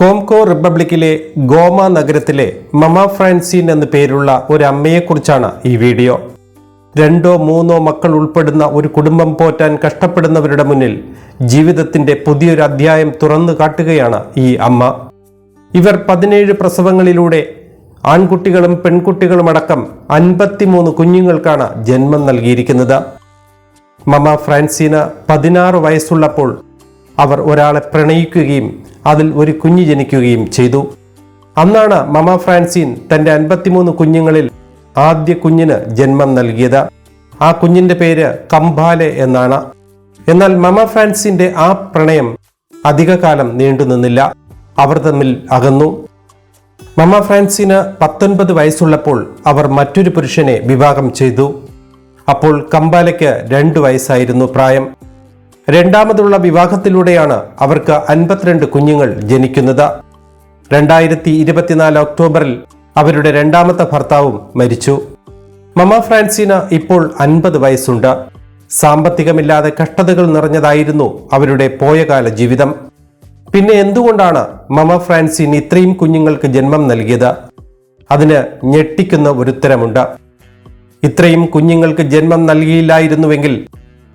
കോംകോ റിപ്പബ്ലിക്കിലെ ഗോമ നഗരത്തിലെ മമ ഫ്രാൻസിൻ എന്ന പേരുള്ള ഒരു അമ്മയെക്കുറിച്ചാണ് ഈ വീഡിയോ. രണ്ടോ മൂന്നോ മക്കൾ ഉൾപ്പെടുന്ന ഒരു കുടുംബം പോറ്റാൻ കഷ്ടപ്പെടുന്നവരുടെ മുന്നിൽ ജീവിതത്തിന്റെ പുതിയൊരു അധ്യായം തുറന്നു കാട്ടുകയാണ് ഈ അമ്മ. ഇവർ പതിനേഴ് പ്രസവങ്ങളിലൂടെ ആൺകുട്ടികളും പെൺകുട്ടികളുമടക്കം അൻപത്തിമൂന്ന് കുഞ്ഞുങ്ങൾക്കാണ് ജന്മം നൽകിയിരിക്കുന്നത്. മമ ഫ്രാൻസിന് പതിനാറ് വയസ്സുള്ളപ്പോൾ അവർ ഒരാളെ പ്രണയിക്കുകയും അതിൽ ഒരു കുഞ്ഞ് ജനിക്കുകയും ചെയ്തു. അന്നാണ് മമ ഫ്രാൻസിൻ തന്റെ അൻപത്തിമൂന്ന് കുഞ്ഞുങ്ങളിൽ ആദ്യ കുഞ്ഞിന് ജന്മം നൽകിയത്. ആ കുഞ്ഞിന്റെ പേര് കംഭാലെ എന്നാണ്. എന്നാൽ മമ ഫ്രാൻസിന്റെ ആ പ്രണയം അധികകാലം നീണ്ടു നിന്നില്ല. അവർ തമ്മിൽ അകന്നു. മമ ഫ്രാൻസിന് പത്തൊൻപത് വയസ്സുള്ളപ്പോൾ അവർ മറ്റൊരു പുരുഷനെ വിവാഹം ചെയ്തു. അപ്പോൾ കമ്പാലയ്ക്ക് രണ്ടു വയസ്സായിരുന്നു പ്രായം. രണ്ടാമതുള്ള വിവാഹത്തിലൂടെയാണ് അവർക്ക് അൻപത്തിരണ്ട് കുഞ്ഞുങ്ങൾ ജനിക്കുന്നത്. രണ്ടായിരത്തി ഇരുപത്തിനാല് ഒക്ടോബറിൽ അവരുടെ രണ്ടാമത്തെ ഭർത്താവും മരിച്ചു. മമ ഫ്രാൻസിന് ഇപ്പോൾ അൻപത് വയസ്സുണ്ട്. സാമ്പത്തികമില്ലാതെ കഷ്ടതകൾ നിറഞ്ഞതായിരുന്നു അവരുടെ പോയകാല ജീവിതം. പിന്നെ എന്തുകൊണ്ടാണ് മമ ഫ്രാൻസിൻ ഇത്രയും കുഞ്ഞുങ്ങൾക്ക് ജന്മം നൽകിയത്? അതിന് ഞെട്ടിക്കുന്ന ഒരുത്തരമുണ്ട് ഇത്രയും കുഞ്ഞുങ്ങൾക്ക് ജന്മം നൽകിയില്ലായിരുന്നുവെങ്കിൽ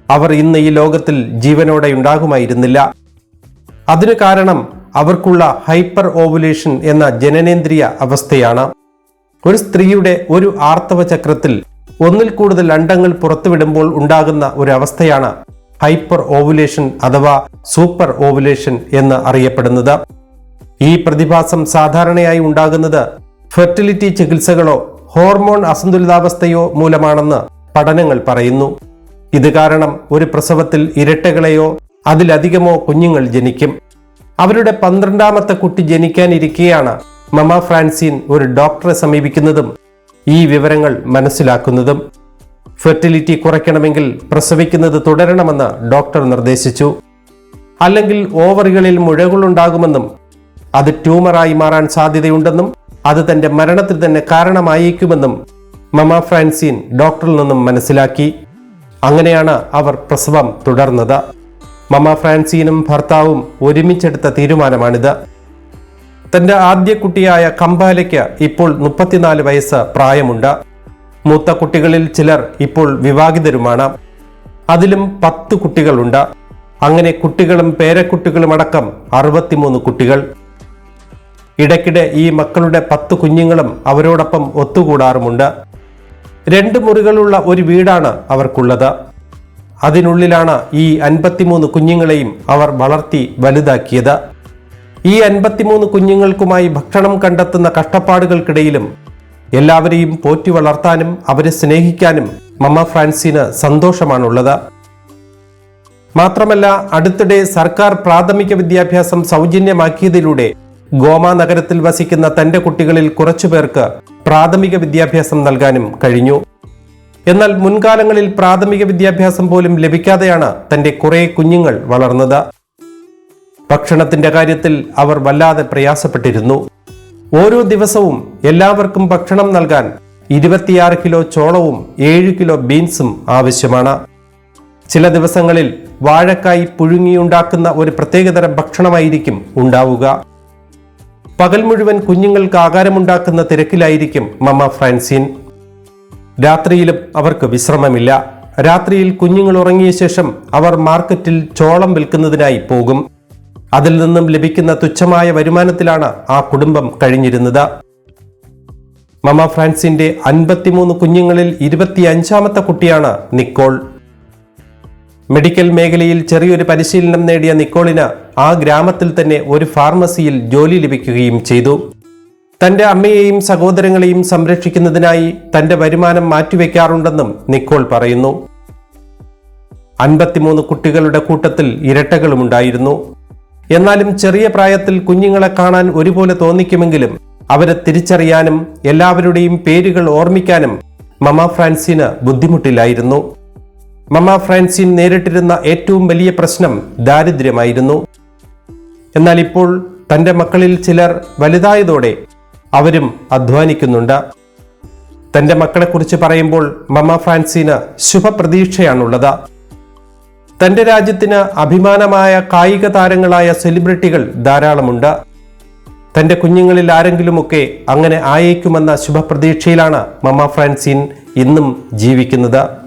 അവർ ഇന്ന് ഈ ലോകത്തിൽ ജീവനോടെ ഉണ്ടാകുമായിരുന്നില്ല. അതിനു കാരണം അവർക്കുള്ള ഹൈപ്പർ ഓവുലേഷൻ എന്ന ജനനേന്ദ്രിയ അവസ്ഥയാണ്. ഒരു സ്ത്രീയുടെ ഒരു ആർത്തവ ചക്രത്തിൽ ഒന്നിൽ കൂടുതൽ അണ്ടങ്ങൾ പുറത്തുവിടുമ്പോൾ ഉണ്ടാകുന്ന ഒരു അവസ്ഥയാണ് ഹൈപ്പർ ഓവുലേഷൻ അഥവാ സൂപ്പർ ഓവുലേഷൻ എന്ന് അറിയപ്പെടുന്നത്. ഈ പ്രതിഭാസം സാധാരണയായി ഉണ്ടാകുന്നത് ഫെർട്ടിലിറ്റി ചികിത്സകളോ ഹോർമോൺ അസന്തുലിതാവസ്ഥയോ മൂലമാണെന്ന് പഠനങ്ങൾ പറയുന്നു. ഇത് കാരണം ഒരു പ്രസവത്തിൽ ഇരട്ടകളെയോ അതിലധികമോ കുഞ്ഞുങ്ങൾ ജനിക്കും. അവരുടെ പന്ത്രണ്ടാമത്തെ കുട്ടി ജനിക്കാനിരിക്കെയാണ് മമ ഫ്രാൻസിൻ ഒരു ഡോക്ടറെ സമീപിക്കുന്നതും ഈ വിവരങ്ങൾ മനസ്സിലാക്കുന്നതും. ഫെർട്ടിലിറ്റി കുറയ്ക്കണമെങ്കിൽ പ്രസവിക്കുന്നത് തുടരണമെന്ന് ഡോക്ടർ നിർദ്ദേശിച്ചു. അല്ലെങ്കിൽ ഓവറികളിൽ മുഴകളുണ്ടാകുമെന്നും അത് ട്യൂമറായി മാറാൻ സാധ്യതയുണ്ടെന്നും അത് തന്റെ മരണത്തിൽ തന്നെ കാരണമായേക്കുമെന്നും മമ ഫ്രാൻസിൻ ഡോക്ടറിൽ നിന്നും മനസ്സിലാക്കി. അങ്ങനെയാണ് അവർ പ്രസവം തുടർന്നത്. മമ ഫ്രാൻസീനും ഭർത്താവും ഒരുമിച്ചെടുത്ത തീരുമാനമാണിത്. തന്റെ ആദ്യ കുട്ടിയായ കമ്പാലയ്ക്ക് ഇപ്പോൾ മുപ്പത്തിനാല് വയസ്സ് പ്രായമുണ്ട്. മൂത്ത കുട്ടികളിൽ ചിലർ ഇപ്പോൾ വിവാഹിതരുമാണ്. അതിലും പത്ത് കുട്ടികളുണ്ട്. അങ്ങനെ കുട്ടികളും പേരക്കുട്ടികളും അടക്കം അറുപത്തിമൂന്ന് കുട്ടികൾ. ഇടയ്ക്കിടെ ഈ മക്കളുടെ പത്ത് കുഞ്ഞുങ്ങളും അവരോടൊപ്പം ഒത്തുകൂടാറുമുണ്ട്. രണ്ട് മുറികളുള്ള ഒരു വീടാണ് അവർക്കുള്ളത്. അതിനുള്ളിലാണ് ഈ അൻപത്തിമൂന്ന് കുഞ്ഞുങ്ങളെയും അവർ വളർത്തി വലുതാക്കിയത്. ഈ അൻപത്തിമൂന്ന് കുഞ്ഞുങ്ങൾക്കുമായി ഭക്ഷണം കണ്ടെത്തുന്ന കഷ്ടപ്പാടുകൾക്കിടയിലും എല്ലാവരെയും പോറ്റി വളർത്താനും അവരെ സ്നേഹിക്കാനും മമ്മ ഫ്രാൻസിന് സന്തോഷമാണുള്ളത്. മാത്രമല്ല അടുത്തിടെ സർക്കാർ പ്രാഥമിക വിദ്യാഭ്യാസം സൗജന്യമാക്കിയതിലൂടെ ഗോമ നഗരത്തിൽ വസിക്കുന്ന തന്റെ കുട്ടികളിൽ കുറച്ചുപേർക്ക് പ്രാഥമിക വിദ്യാഭ്യാസം നൽകാനും കഴിഞ്ഞു. എന്നാൽ മുൻകാലങ്ങളിൽ പ്രാഥമിക വിദ്യാഭ്യാസം പോലും ലഭിക്കാതെയാണ് തന്റെ കുറെ കുഞ്ഞുങ്ങൾ വളർന്നത്. ഭക്ഷണത്തിന്റെ കാര്യത്തിൽ അവർ വല്ലാതെ പ്രയാസപ്പെട്ടിരുന്നു. ഓരോ ദിവസവും എല്ലാവർക്കും ഭക്ഷണം നൽകാൻ ഇരുപത്തിയാറ് കിലോ ചോളവും ഏഴ് കിലോ ബീൻസും ആവശ്യമാണ്. ചില ദിവസങ്ങളിൽ വാഴക്കായി പുഴുങ്ങിയുണ്ടാക്കുന്ന ഒരു പ്രത്യേകതരം ഭക്ഷണമായിരിക്കും ഉണ്ടാവുക. പകൽ മുഴുവൻ കുഞ്ഞുങ്ങൾക്ക് ആകാരമുണ്ടാക്കുന്ന തിരക്കിലായിരിക്കും മമ്മ ഫ്രാൻസിൻ. രാത്രിയിലും അവർക്ക് വിശ്രമമില്ല. രാത്രിയിൽ കുഞ്ഞുങ്ങൾ ഉറങ്ങിയ ശേഷം അവർ മാർക്കറ്റിൽ ചോളം വിൽക്കുന്നതിനായി പോകും. അതിൽ നിന്നും ലഭിക്കുന്ന തുച്ഛമായ വരുമാനത്തിലാണ് ആ കുടുംബം കഴിഞ്ഞിരുന്നത്. മമ ഫ്രാൻസിന്റെ അൻപത്തിമൂന്ന് കുഞ്ഞുങ്ങളിൽ ഇരുപത്തിയഞ്ചാമത്തെ കുട്ടിയാണ് നിക്കോൾ. മെഡിക്കൽ മേഖലയിൽ ചെറിയൊരു പരിശീലനം നേടിയ നിക്കോളിന് ആ ഗ്രാമത്തിൽ തന്നെ ഒരു ഫാർമസിയിൽ ജോലി ലഭിക്കുകയും ചെയ്തു. തന്റെ അമ്മയെയും സഹോദരങ്ങളെയും സംരക്ഷിക്കുന്നതിനായി തന്റെ വരുമാനം മാറ്റിവെക്കാറുണ്ടെന്നും നിക്കോൾ പറയുന്നു. അൻപത്തിമൂന്ന് കുട്ടികളുടെ കൂട്ടത്തിൽ ഇരട്ടകളുമുണ്ടായിരുന്നു. എന്നാലും ചെറിയ പ്രായത്തിൽ കുഞ്ഞുങ്ങളെ കാണാൻ ഒരുപോലെ തോന്നിക്കുമെങ്കിലും അവരെ തിരിച്ചറിയാനും എല്ലാവരുടെയും പേരുകൾ ഓർമ്മിക്കാനും മമ ഫ്രാൻസിന് ബുദ്ധിമുട്ടില്ലായിരുന്നു മമ ഫ്രാൻസിൻ നേരിട്ടിരുന്ന ഏറ്റവും വലിയ പ്രശ്നം ദാരിദ്ര്യമായിരുന്നു. എന്നാൽ ഇപ്പോൾ തന്റെ മക്കളിൽ ചിലർ വലുതായതോടെ അവരും അധ്വാനിക്കുന്നുണ്ട്. തന്റെ മക്കളെക്കുറിച്ച് പറയുമ്പോൾ മമ ഫ്രാൻസിന് ശുഭപ്രതീക്ഷയാണുള്ളത്. തന്റെ രാജ്യത്തിന് അഭിമാനമായ കായിക താരങ്ങളായ സെലിബ്രിറ്റികൾ ധാരാളമുണ്ട്. തന്റെ കുഞ്ഞുങ്ങളിൽ ആരെങ്കിലുമൊക്കെ അങ്ങനെ ആയേക്കുമെന്ന ശുഭപ്രതീക്ഷയിലാണ് മമ ഫ്രാൻസിൻ ഇന്നും ജീവിക്കുന്നത്.